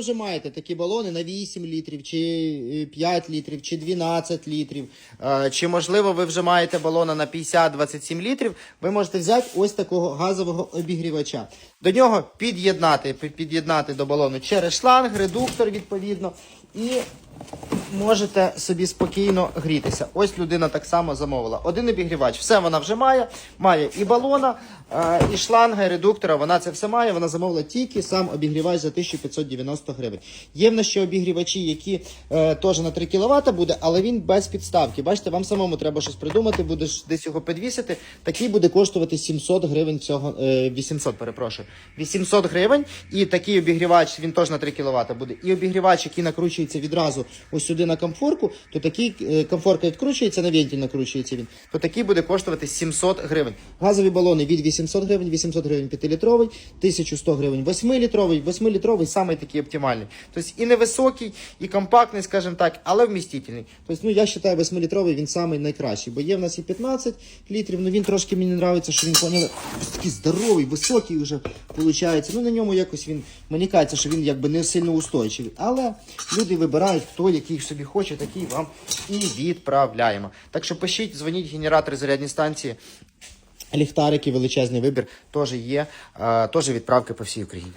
вже маєте такі балони на 8 літрів, чи е, 5 літрів, чи 12 літрів, е, чи можливо ви вже маєте балона на 50-27 літрів, ви можете взяти ось такого газового обігрівача. До нього під'єднати, під'єднати до балону через шланг, редуктор відповідно. І можете собі спокійно грітися. Ось людина так само замовила. Один обігрівач, все вона вже має. Має і балона, е, і шланга, і редуктора. Вона це все має. Вона замовила тільки сам обігрівач за 1590 гривень. Є в нас ще обігрівачі, які е, теж на 3 кВт буде, але він без підставки. Бачите, вам самому треба щось придумати, будеш десь його підвісити. Такий буде коштувати 700 гривень цього, е, 800, перепрошую. 800 гривень. І такий обігрівач, він теж на 3 кВт буде. І обігрівач, який накручується відразу ось сюди на комфорку, то такий е, комфорка відкручується, на вентиль накручується він, то такий буде коштувати 700 гривень. Газові балони від 800 гривень, 800 гривень 5-літровий, 1100 гривень 8-літровий, 8-літровий самий такий оптимальний. Тобто і невисокий, і компактний, скажімо так, але вмістительний. Тобто, ну я вважаю, 8-літровий він самий найкращий, бо є в нас і 15 літрів, ну він трошки мені подобається, що він поняли, такий здоровий, високий вже виходить. Ну на ньому якось він мені кажеться, що він якби не сильно устойчивий. Але люди вибирають, хто який собі хоче, такий вам і відправляємо. Так що пишіть, дзвоніть генератори зарядні станції. Ліхтарики, величезний вибір теж є, е, теж відправки по всій Україні.